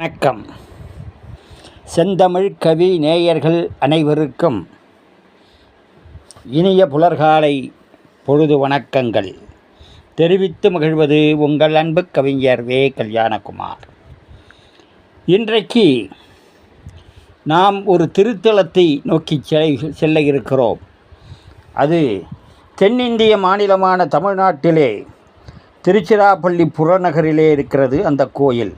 வணக்கம். செந்தமிழ் கவி நேயர்கள் அனைவருக்கும் இனிய புலர்காலை பொழுது வணக்கங்கள். தெரிவித்து மகிழ்வது உங்கள் அன்பு கவிஞர் வே. கல்யாணகுமார். இன்றைக்கு நாம் ஒரு திருத்தலத்தை நோக்கி செல்ல செல்ல இருக்கிறோம். அது தென்னிந்திய மாநிலமான தமிழ்நாட்டிலே திருச்சிராப்பள்ளி புறநகரிலே இருக்கிறது அந்த கோயில்.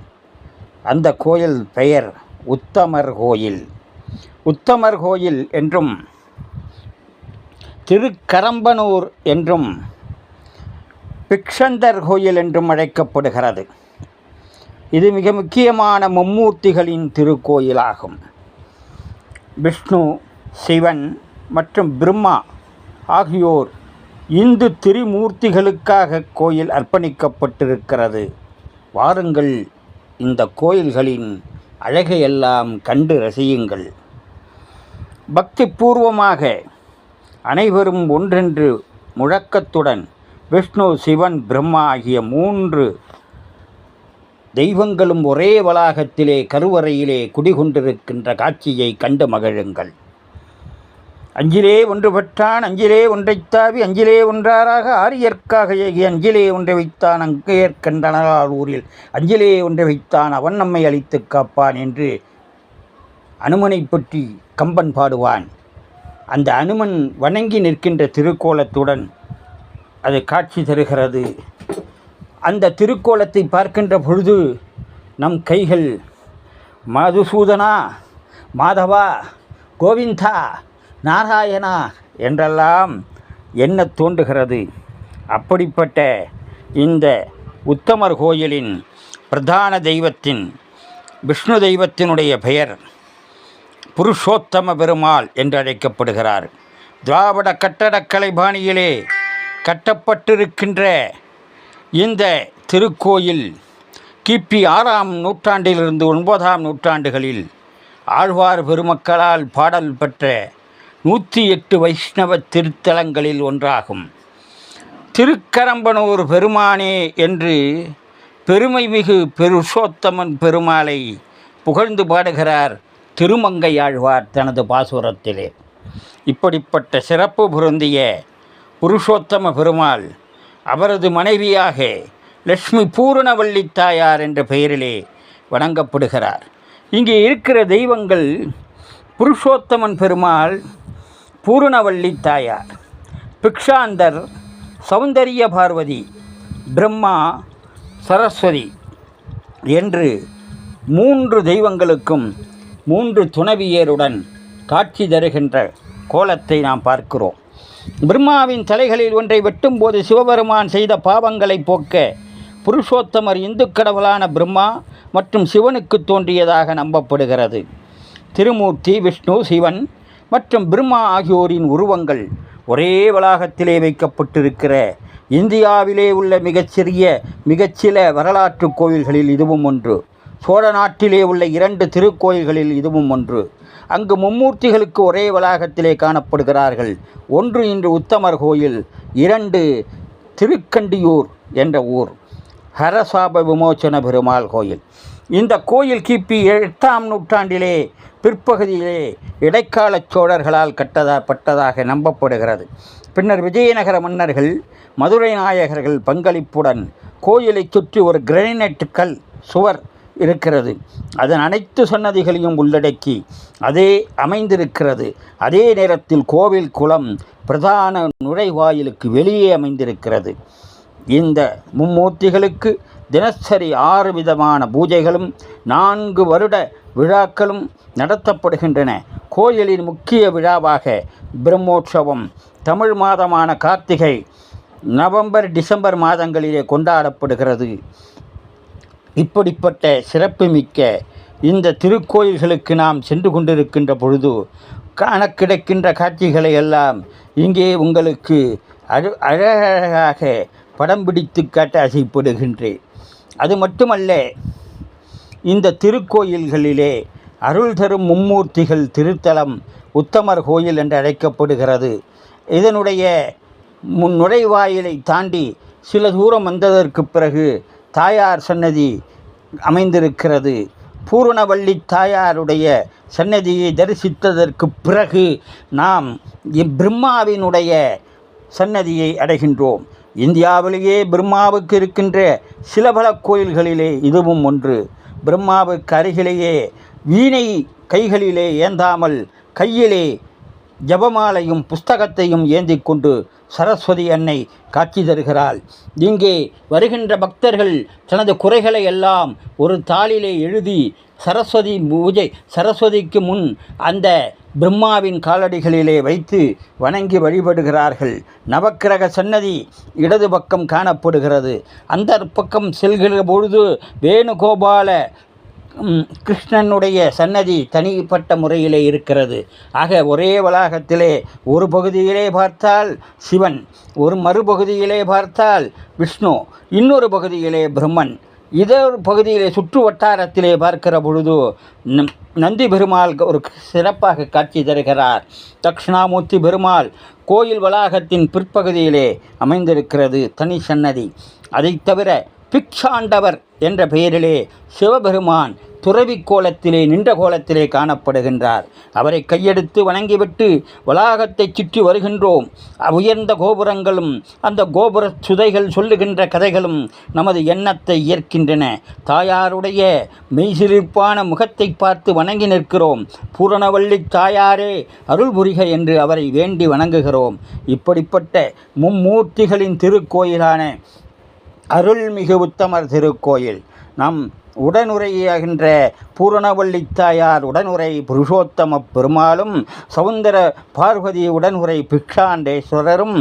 அந்த கோயில் பெயர் உத்தமர் கோயில். உத்தமர் கோயில் என்றும் திருக்கரம்பனூர் என்றும் பிக்ஷந்தர் கோயில் என்றும் அழைக்கப்படுகிறது. இது மிக முக்கியமான மும்மூர்த்திகளின் திருக்கோயிலாகும். விஷ்ணு சிவன் மற்றும் பிரம்மா ஆகியோர் இந்து திரிமூர்த்திகளுக்காக கோயில் அர்ப்பணிக்கப்பட்டிருக்கிறது. வாருங்கள் இந்த கோயில்களின் அழகையெல்லாம் கண்டு ரசியுங்கள். பக்தி பூர்வமாக அனைவரும் ஒன்றென்று முழக்கத்துடன் விஷ்ணு சிவன் பிரம்மா ஆகிய மூன்று தெய்வங்களும் ஒரே வளாகத்திலே கருவறையிலே குடிகொண்டிருக்கின்ற காட்சியை கண்டு மகிழுங்கள். அஞ்சிலே ஒன்று பெற்றான் அஞ்சிலே ஒன்றைத் தாவி அஞ்சிலே ஒன்றாராக ஆரியற்காக ஏகி அஞ்சிலே ஒன்றை வைத்தான் அங்கேற்கண்டனால் ஊரில். அஞ்சிலே ஒன்றை வைத்தான் அவன் நம்மை அழித்துக் காப்பான் என்று அனுமனை பற்றி கம்பன் பாடுவான். அந்த அனுமன் வணங்கி நிற்கின்ற திருக்கோலத்துடன் அது காட்சி தருகிறது. அந்த திருக்கோலத்தை பார்க்கின்ற பொழுது நம் கைகள் மதுசூதனா மாதவா கோவிந்தா நாராயணா என்றெல்லாம் என்ன தோன்றுகிறது? அப்படிப்பட்ட இந்த உத்தமர் கோயிலின் பிரதான தெய்வத்தின் விஷ்ணு தெய்வத்தினுடைய பெயர் புருஷோத்தம பெருமாள் என்று அழைக்கப்படுகிறார். திராவிட கட்டடக்கலை பாணியிலே கட்டப்பட்டிருக்கின்ற இந்த திருக்கோயில் கிபி ஆறாம் நூற்றாண்டிலிருந்து ஒன்பதாம் நூற்றாண்டுகளில் ஆழ்வார் பெருமக்களால் பாடல் பெற்ற நூற்றி எட்டு வைஷ்ணவ திருத்தலங்களில் ஒன்றாகும். திருக்கரம்பனூர் பெருமானே என்று பெருமைமிகு பெருஷோத்தமன் பெருமாளை புகழ்ந்து பாடுகிறார் திருமங்கையாழ்வார் தனது பாசுரத்திலே. இப்படிப்பட்ட சிறப்பு பொருந்திய புருஷோத்தம பெருமாள் அவரது மனைவியாக லட்சுமி பூரணவள்ளி தாயார் என்ற பெயரிலே வணங்கப்படுகிறார். இங்கே இருக்கிற தெய்வங்கள் புருஷோத்தமன் பெருமாள் பூரணவள்ளி தாயார். பிக்ஷாந்தர் சௌந்தரிய பார்வதி பிரம்மா சரஸ்வதி என்று மூன்று தெய்வங்களுக்கும் மூன்று துணவியருடன் காட்சி தருகின்ற கோலத்தை நாம் பார்க்கிறோம். பிரம்மாவின் தலைகளில் ஒன்றை வெட்டும்போது சிவபெருமான் செய்த பாவங்களை போக்க புருஷோத்தமர் இந்து கடவுளான பிரம்மா மற்றும் சிவனுக்கு தோன்றியதாக நம்பப்படுகிறது. திருமூர்த்தி விஷ்ணு சிவன் மற்றும் பிரம்மா ஆகியோரின் உருவங்கள் ஒரே வளாகத்திலே வைக்கப்பட்டிருக்கிற இந்தியாவிலே உள்ள மிகச்சிறிய மிகச்சில வரலாற்று கோயில்களில் இதுவும் ஒன்று. சோழ நாட்டிலே உள்ள இரண்டு திருக்கோயில்களில் இதுவும் ஒன்று. அங்கு மும்மூர்த்திகளுக்கு ஒரே வளாகத்திலே காணப்படுகிறார்கள். ஒன்று இன்று உத்தமர் கோயில் இரண்டு திருக்கண்டியூர் என்ற ஊர். ஹரசாப விமோச்சன பெருமாள் கோயில். இந்த கோயில் கிபி எட்டாம் நூற்றாண்டிலே பிற்பகுதியிலே இடைக்கால சோழர்களால் கட்டதப்பட்டதாக நம்பப்படுகிறது. பின்னர் விஜயநகர மன்னர்கள் மதுரை நாயகர்கள் பங்களிப்புடன் கோயிலை சுற்றி ஒரு கிரானைட் கல் சுவர் இருக்கிறது. அதன் அனைத்து சன்னதிகளையும் உள்ளடக்கி அதே அமைந்திருக்கிறது. அதே நேரத்தில் கோவில் குளம் பிரதான நுழைவாயிலுக்கு வெளியே அமைந்திருக்கிறது. இந்த மும்மூர்த்திகளுக்கு தினசரி ஆறு விதமான பூஜைகளும் நான்கு வருட விழாக்களும் நடத்தப்படுகின்றன. கோயிலின் முக்கிய விழாவாக பிரம்மோற்சவம் தமிழ் மாதமான கார்த்திகை நவம்பர் டிசம்பர் மாதங்களிலே கொண்டாடப்படுகிறது. இப்படிப்பட்ட சிறப்புமிக்க இந்த திருக்கோயில்களுக்கு நாம் சென்று கொண்டிருக்கின்ற பொழுது காண கிடைக்கின்ற காட்சிகளை எல்லாம் இங்கே உங்களுக்கு அழ அழகாக படம் பிடித்து காட்ட ஆசைப்படுகின்றேன் அது மட்டுமல்ல இந்த திருக்கோயில்களிலே அருள் தரும் மும்மூர்த்திகள் திருத்தலம் உத்தமர் கோயில் என்று அழைக்கப்படுகிறது. இதனுடைய முன் நுழைவாயிலை தாண்டி சில தூரம் வந்ததற்கு பிறகு தாயார் சன்னதி அமைந்திருக்கிறது. பூரணவள்ளி தாயாருடைய சன்னதியை தரிசித்ததற்கு பிறகு நாம் பிரம்மாவினுடைய சன்னதியை அடைகின்றோம். இந்தியாவிலேயே பிரம்மாவுக்கு இருக்கின்ற சில பல கோயில்களிலே இதுவும் ஒன்று. பிரம்மாவுக்கு அருகிலேயே வீணை கைகளிலே ஏந்தாமல் கையிலே ஜபமாலையும் புஸ்தகத்தையும் ஏந்தி கொண்டு சரஸ்வதி அன்னை காட்சி தருகிறாள். இங்கே வருகின்ற பக்தர்கள் தனது குறைகளை எல்லாம் ஒரு தாளிலே எழுதி சரஸ்வதி பூஜை சரஸ்வதிக்கு முன் அந்த பிரம்மாவின் காலடிகளிலே வைத்து வணங்கி வழிபடுகிறார்கள். நவக்கிரக சன்னதி இடது பக்கம் காணப்படுகிறது. அந்த பக்கம் செல்கிற பொழுது வேணுகோபால கிருஷ்ணனுடைய சன்னதி தனிப்பட்ட முறையிலே இருக்கிறது. ஆக ஒரே வளாகத்திலே ஒரு பகுதியிலே பார்த்தால் சிவன் ஒரு மறுபகுதியிலே பார்த்தால் விஷ்ணு இன்னொரு பகுதியிலே பிரம்மன். இதொரு பகுதியிலே சுற்று வட்டாரத்திலே பார்க்கிற பொழுது நந்தி பெருமாள் ஒரு சிறப்பாக காட்சி தருகிறார். தக்ஷணாமூர்த்தி பெருமாள் கோயில் வளாகத்தின் பிற்பகுதியிலே அமைந்திருக்கிறது தனி சன்னதி. அதைத் தவிர பிக்ஷாண்டவர் என்ற பெயரிலே சிவபெருமான் துறவி கோலத்திலே நின்ற கோலத்திலே காணப்படுகின்றார். அவரை கையெடுத்து வணங்கிவிட்டு வளாகத்தை சுற்றி வருகின்றோம். உயர்ந்த கோபுரங்களும் அந்த கோபுர சுதைகள் சொல்லுகின்ற கதைகளும் நமது எண்ணத்தை ஏற்கின்றன தாயாருடைய மெய்சிலிர்ப்பான முகத்தை பார்த்து வணங்கி நிற்கிறோம். பூரணவள்ளி தாயாரே அருள் புரிக என்று அவரை வேண்டி வணங்குகிறோம். இப்படிப்பட்ட மும்மூர்த்திகளின் திருக்கோயிலான அருள்மிகு உத்தமர் திருக்கோயில். நம் உடனுரையாகின்ற பூரணவள்ளி தாயார் உடனுரை புருஷோத்தம பெருமாளும் சவுந்தர பார்வதி உடனுரை பிக்ஷாண்டேஸ்வரரும்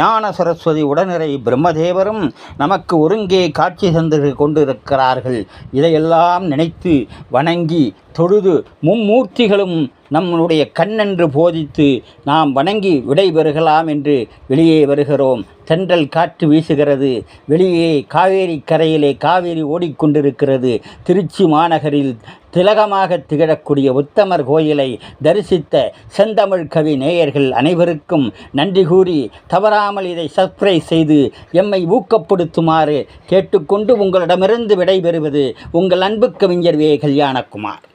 ஞான சரஸ்வதி உடனுரை பிரம்மதேவரும் நமக்கு ஒருங்கே காட்சி தந்து கொண்டிருக்கிறார்கள். இதையெல்லாம் நினைத்து வணங்கி தொழுது மும்மூர்த்திகளும் நம்முடைய கண்ணென்று போதித்து நாம் வணங்கி விடைபெறுகலாம் என்று வெளியே வருகிறோம். தென்றல் காற்று வீசுகிறது. வெளியே காவேரி கரையிலே காவேரி ஓடிக்கொண்டிருக்கிறது. திருச்சி மாநகரில் திலகமாக திகழக்கூடிய உத்தமர் கோயிலை தரிசித்த செந்தமிழ் கவி நேயர்கள் அனைவருக்கும் நன்றி கூறி தவறாமல் இதை சப்ஸ்கிரைப் செய்து எம்மை ஊக்கப்படுத்துமாறு கேட்டுக்கொண்டு உங்களிடமிருந்து விடைபெறுவது உங்கள் அன்பு கவிஞர் வே கல்யாணக்குமார்